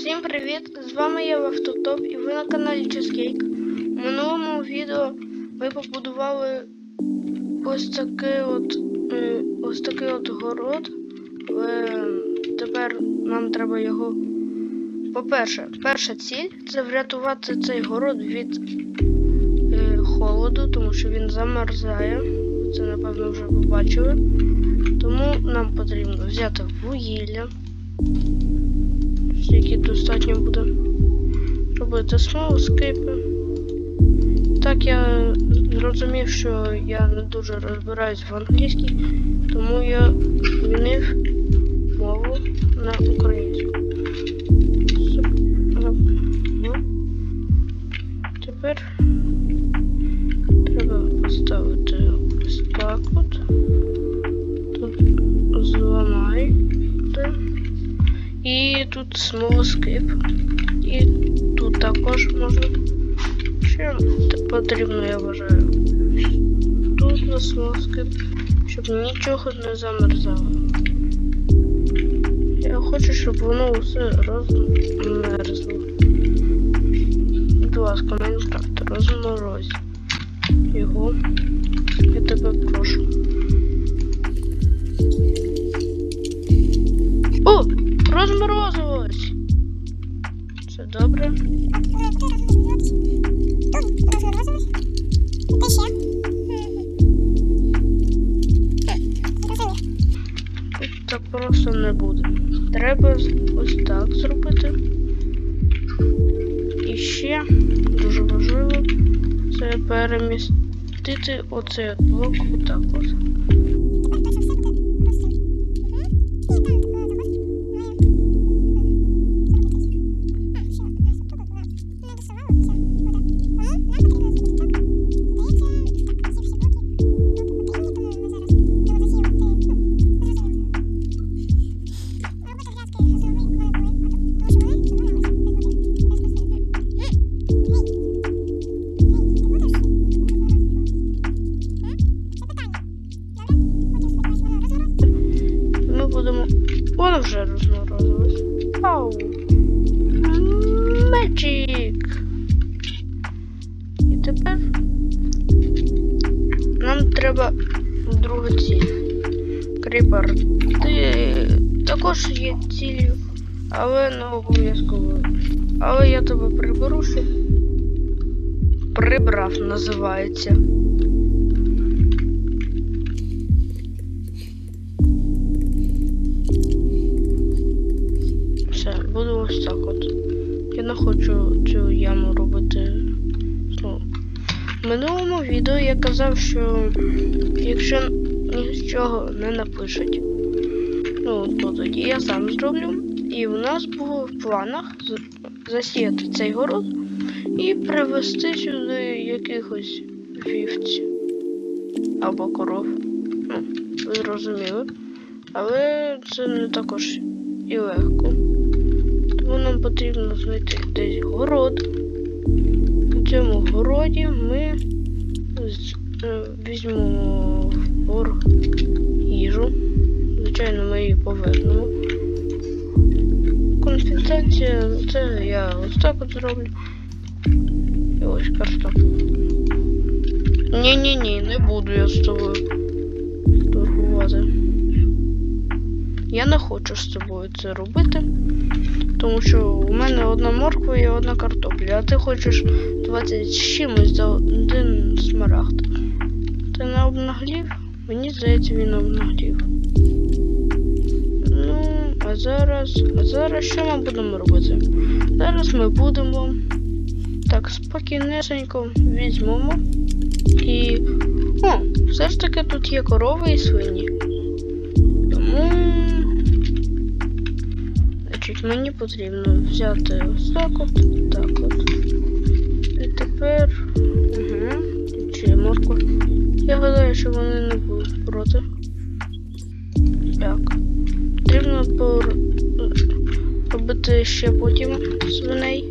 Всім привіт! З вами я Автотоп і ви на каналі Cheesecake. У минулому відео ми побудували ось такий от ось такий от город. Тепер нам треба його. По-перше, перша ціль це врятувати цей город від е, холоду, тому що він замерзає. Це напевно вже побачили. Тому нам потрібно взяти вугілля скільки достатньо буде робити смолоскипи. Так я зрозумів, що я не дуже розбираюсь в англійській, тому я змінив мову на українську. Тепер треба поставити ось так от. І тут смолоскип. І тут також можна. Ще потрібно, я вважаю. Тут на смолоскип, щоб нічого не замерзало. Я хочу, щоб воно все розмерзло. Будь ласка, Майнкрафт, розморозь його. Я тебе прошу. О! Розморозилось! Це добре. Тут так просто не буде. Треба ось так зробити. І ще дуже важливо це перемістити оцей блок отак от. Але не обов'язково. Але я тебе приберу, щоб прибрав називається. Все, буду ось так от. Я не хочу цю яму робити. Ну. В минулому відео я казав, що якщо нічого не напишуть, ну то тоді я сам зроблю. І в нас було в планах засіяти цей город і привезти сюди якихось вівців або коров. Ну, ви зрозуміли. Але це не також і легко. Тому нам потрібно знайти десь город. У цьому городі ми е, візьмемо в борг їжу. Звичайно, ми її повернемо. Конфіденція, це я ось так от зроблю. І ось картоп. Ні-ні-ні, не буду я з тобою торгувати. Я не хочу з тобою це робити, тому що у мене одна морква і одна картопля, а ти хочеш 20 з чимось за один смарагд. Ти не обнаглів? Мені здається, він обнаглів. Ну, а зараз. А зараз що ми будемо робити? Зараз ми будемо так спокійнесенько візьмемо і. О, все ж таки тут є корови і свині. Тому. Значить, мені потрібно взяти ось так от, так от. І тепер. Угу. Чи морква. Я гадаю, що вони не будуть проти. Так. Потрібно робити ще потім свиней.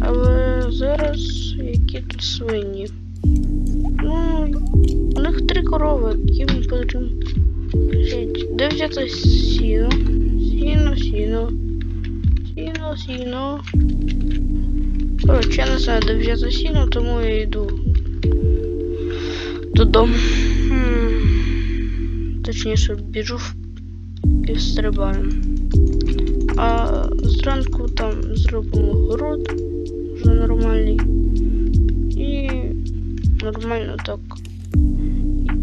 Але зараз які тут свині? Ну, у них три корови, їм потрібно. Де взяти сіно? Сіно, сіно. Сіно. сіно. Коротше, я не знаю, де взяти сіно, тому я йду додому. Точніше, біжу в- і стрибаю. А зранку там зробимо город вже нормальний. І нормально так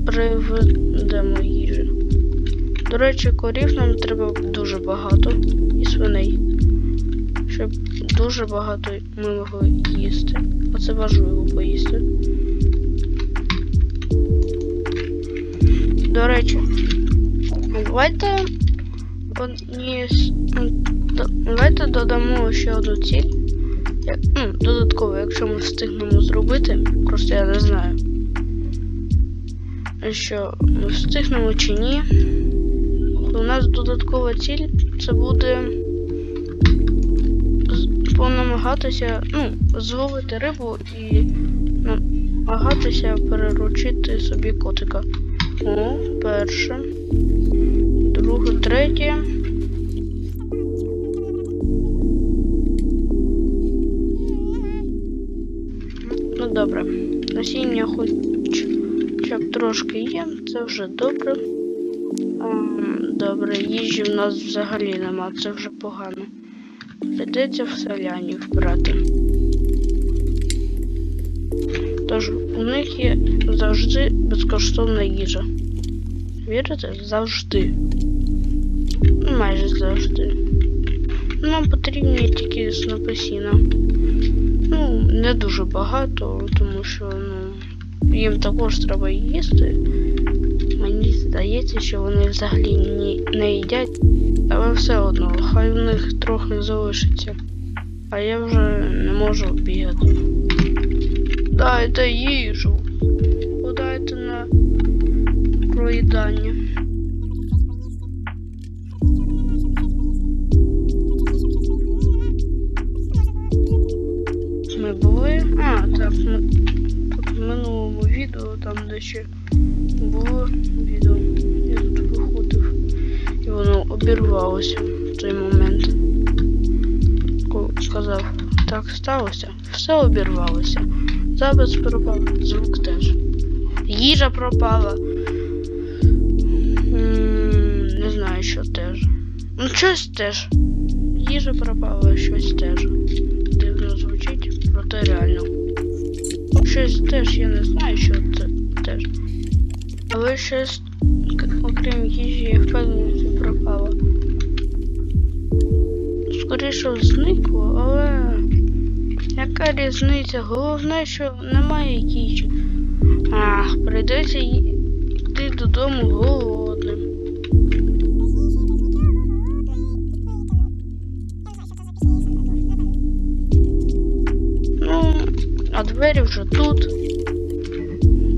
приведемо їжі. До речі, корів нам треба дуже багато і свиней. Щоб дуже багато ми могли їсти. Оце важливо поїсти. До речі, давайте м, до- давайте додамо ще одну ціль. Я- Ну, додатково, якщо ми встигнемо зробити, просто я не знаю. Що ми встигнемо чи ні. У нас додаткова ціль це буде понамагатися, ну, зловити рибу і намагатися переручити собі котика. О, перше. Третє. Ну добре. Насіння хоч б трошки є, це вже добре. Добре, їжі в нас взагалі нема, це вже погано. Прийдеться в селянів брати. Тож у них є завжди безкоштовна їжа. Вірите? Завжди. Ну, Майже завжди. Нам потрібні тільки снопи сіна. Ну, не дуже багато, тому що ну, їм також треба їсти. Мені здається, що вони взагалі ні, не їдять, але все одно, хай в них трохи залишиться. А я вже не можу бігати. Дайте їжу. Подайте на проїдання. Ми в минулому відео, там де ще було відео. Я тут виходив. І воно обірвалося в той момент. Сказав, так сталося, все обірвалося. Запис пропав, звук теж. Їжа пропала. Не знаю, що теж. Ну, щось теж. Їжа пропала, щось теж. Дивно звучить, проте реально. Щось теж я не знаю, що це теж. Але щось, окрім їжі, я впевнений, що пропало. Скоріше зникло, але яка різниця? Головне, що немає їжі. Ах, прийдеться йти додому голодним. А двері вже тут.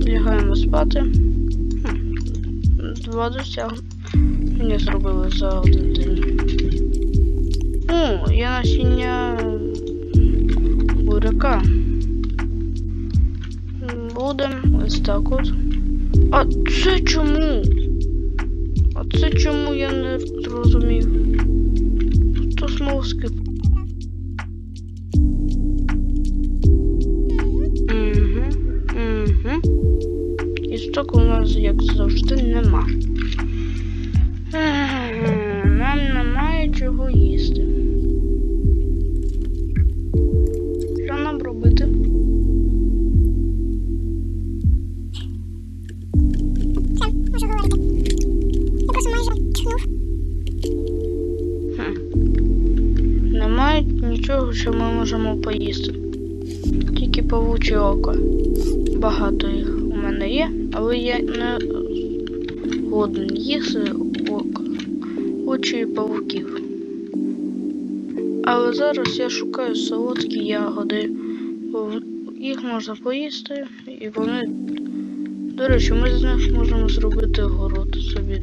Лягаємо спати. Два досягнення зробили за один день. О, є насіння буряка. Будем ось так от. А це чому? А це чому я не зрозумів? Хто смовський? Угу, Істок у нас, як завжди, нема. Ех, Нам немає чого їсти. Що нам робити? Все, можу говорити. Я просто майже чхнув. Хм. Немає нічого, що ми можемо поїсти. Тільки павуче око. Багато їх є, але я не годен їсти. Очі павуків. Але зараз я шукаю солодкі ягоди. Їх можна поїсти, і вони. До речі, ми з них можемо зробити город собі.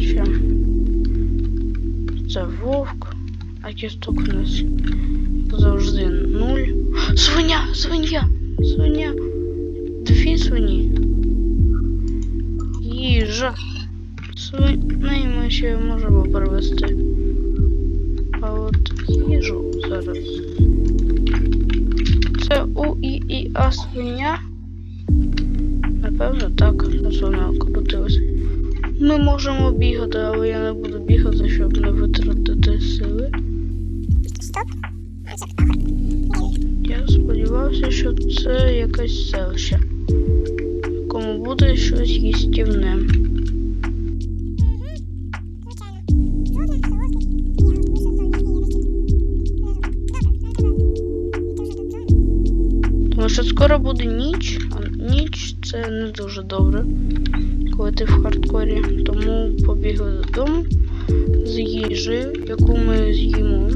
Ще. Це вовк, а кісток у нас завжди нуль. Свиня! Свиня! Свиня! Дві свині. Їжа. Свиней ми ще можемо перевести. їжу зараз. Це у і і а свиня. Напевно, так, раз вона крутилась. Ми можемо бігати, але я не буду бігати, щоб не витратити сили. А. Я сподівався, що це якесь селище, в якому буде щось їстівне. Тому що скоро буде ніч, а ніч це не дуже добре, коли ти в хардкорі. Тому побігли додому з їжею, яку ми з'їмо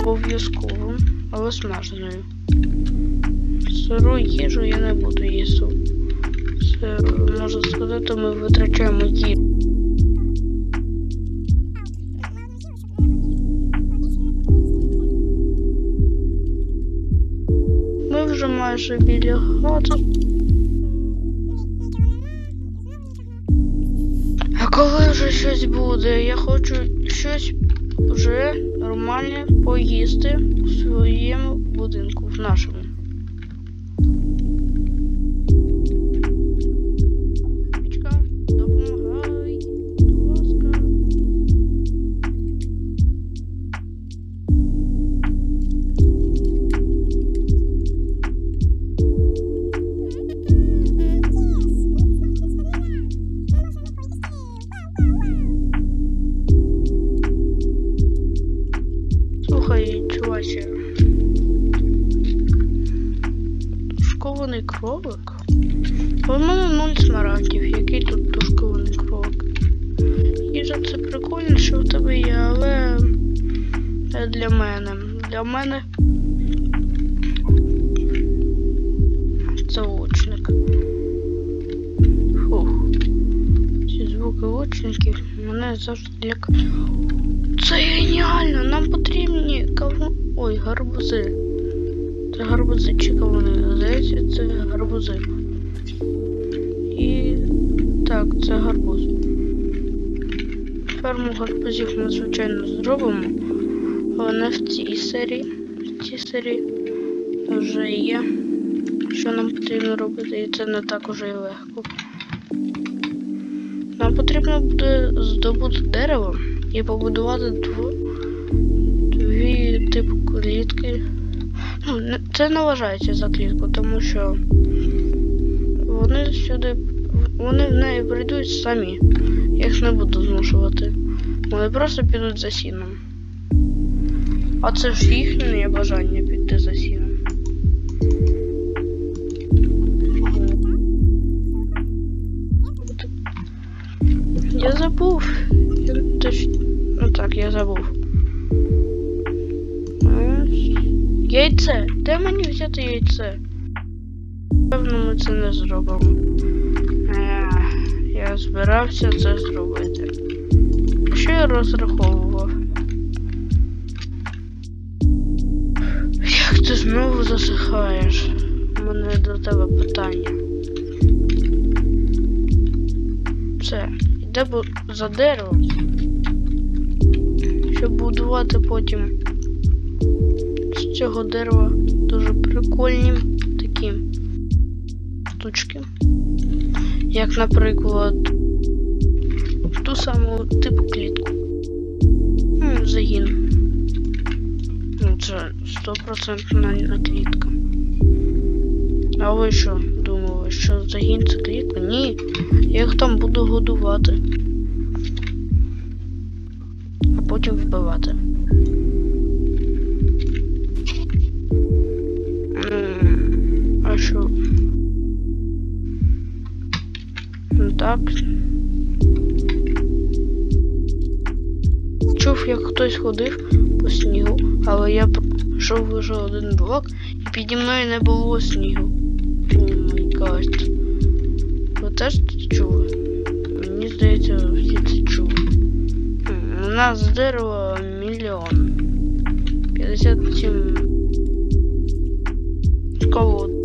обов'язково, але смаженою. Сиру їжу я не буду їсти. Це, можна сказати, ми витрачаємо їжу. Ми вже майже біля хати. А коли вже щось буде, я хочу щось вже нормальне поїсти у своєму будинку, в нашому. Чуваче. Тушкований кролик? У мене нуль смарагдів. Який тут тушкований кролик? Їжа це прикольно, що в тебе є, але не для мене. Для мене це лучник. Фух. Ці звуки лучників мене завжди лякають. Це геніально! Нам потрібні каву. Ой, гарбузи. Це гарбузи чи кавуни? Здається, це гарбузи. І так, це гарбуз. Ферму гарбузів ми, звичайно, зробимо. Але не в цій серії. В цій серії вже є. Що нам потрібно робити, і це не так уже і легко. Нам потрібно буде здобути дерево і побудувати дво... клітки. Ну, це не за клітку, тому що вони сюди. Вони в неї прийдуть самі. Я їх не буду змушувати. Вони просто підуть за сіном. А це ж їхнє бажання піти за сіном. Я забув. Я. Ну так, я забув. Яйце. Де мені взяти яйце? Певно, ми це не зробимо. Я збирався це зробити. Що я розраховував? Як ти знову засихаєш? У мене до тебе питання. Все, йде за дерево, щоб будувати потім цього дерева дуже прикольні такі штучки. Як, наприклад, ту саму типу клітку. Загін. Ну, це стопроцентна на клітка. А ви що думали, що загін це клітка? Ні. Я їх там буду годувати. А потім вбивати. Так. Чув, як хтось ходив по снігу, але я пройшов лише один блок і піді мною не було снігу. О май гад. Ви теж це чули? Мені здається, всі це чули. У нас з дерева мільйон. 57 колод.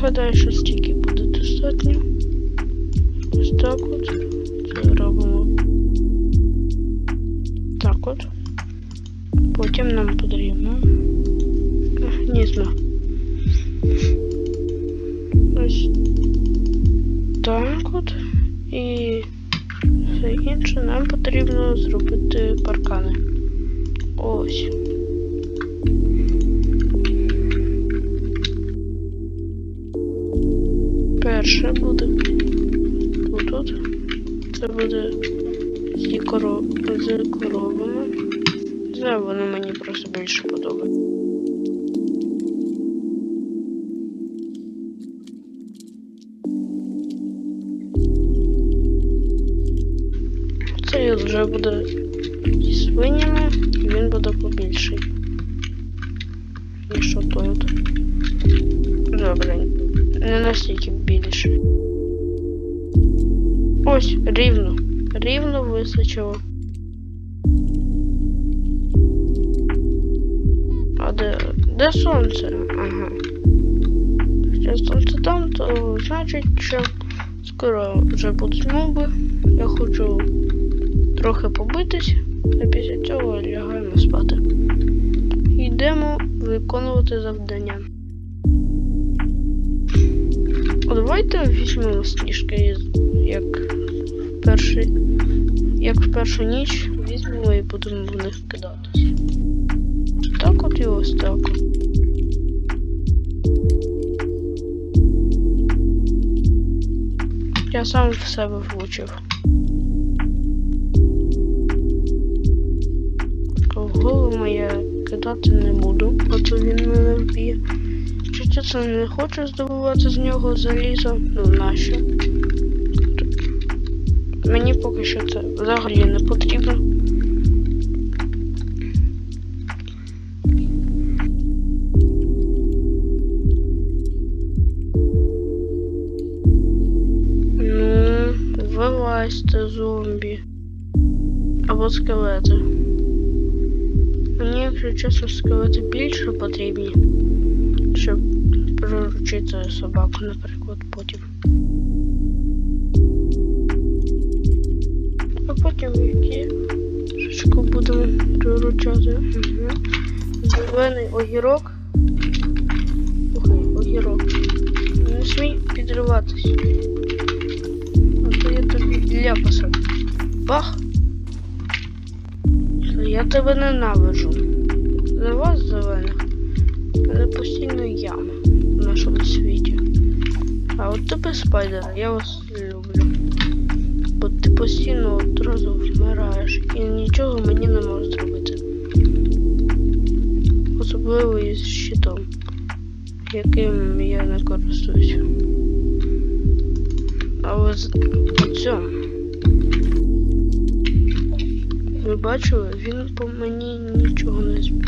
гадаю, що стільки буде достатньо. Ось так от. Це робимо. Так от. Потім нам потрібно механізми. Ось так от. І все інше нам потрібно зробити паркани. Ось. Перше буде тут. Це буде з коров... з коровами. Знаю, вони мені просто більше подобаються. Цей вже буде зі свинями, і він буде побільший. Ніж той. Добре, не настільки більший. Ось, рівно. Рівно вистачило. А де, де сонце? Ага. Якщо сонце там, то значить, що скоро вже будуть моби. Я хочу трохи побитись, а після цього лягаємо спати. Йдемо виконувати завдання. А давайте візьмемо сніжки, як в перший, як в першу ніч візьмемо і будемо в них кидатись. Так от і ось так. Я сам в себе влучив. В голову я кидати не буду, а то він мене вб'є. Це не хочу здобувати з нього залізо? Ну нащо? Мені поки що це взагалі не потрібно. Ну, вилазьте зомбі. Або скелети. Мені, якщо чесно, скелети більше потрібні, щоб приручити собаку, наприклад, потім. А потім які шишку будемо приручати. Угу. Зелений огірок. Слухай, огірок. Не смій підриватись. А то я тобі ляпаса. Бах! Я тебе ненавиджу. От тебе, спайдер, я вас люблю. Бо ти постійно одразу вмираєш і нічого мені не можеш зробити. Особливо із щитом, яким я не користуюся. Але з цьому. Ви бачили, він по мені нічого не зміг.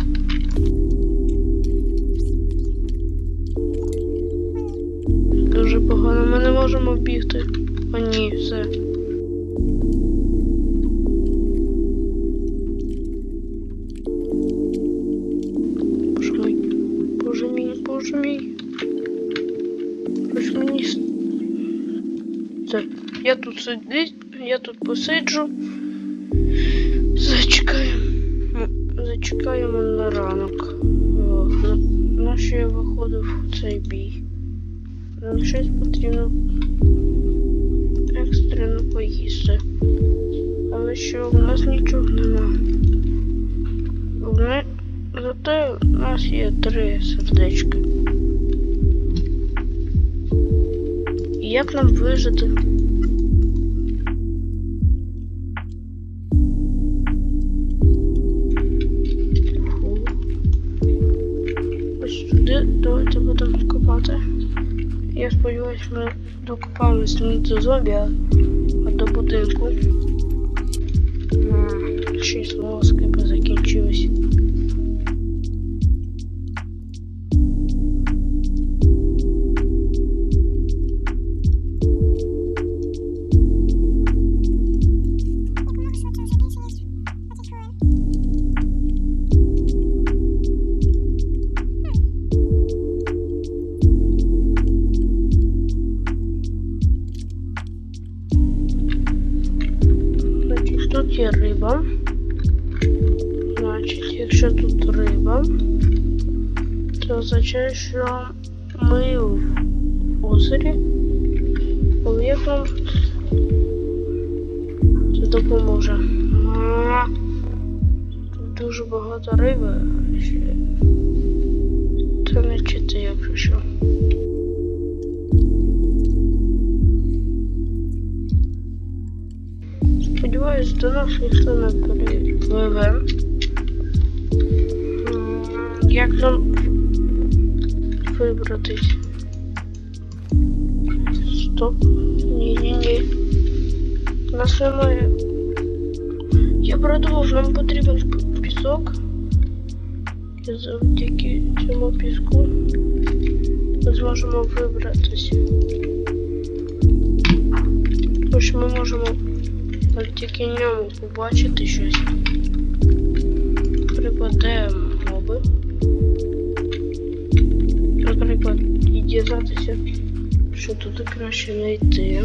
Дуже погано, ми не можемо бігти. О ні, все. Боже мій, боже мій, боже мій. Хоч мені. Так, я тут сиди, я тут посиджу. Зачекаємо. Зачекаємо на ранок. О, на, на що я виходив у цей бій? Щось потрібно екстрено поїсти. Але що в нас нічого нема. Ми... Зате у нас є три сердечка. І як нам вижити? Ось сюди давайте будемо копати. Я сподіваюся, ми докопаємось не до зомбі, а до будинку. Шість волоски закінчились. Якщо тут риба, це означає, що ми в- озері. Нам це допоможе? Тут дуже багато риби. Це не чити, якщо що. Сподіваюсь, до нас ніхто не перепливе. Як нам вибратись? Стоп. Ні-ні-ні. Нас немає. Я продумав, нам потрібен пісок. І завдяки цьому піску ми зможемо вибратися. Що ми можемо завдяки ньому побачити щось. Де моби. Наприклад, і дізнатися, що туди краще не йти.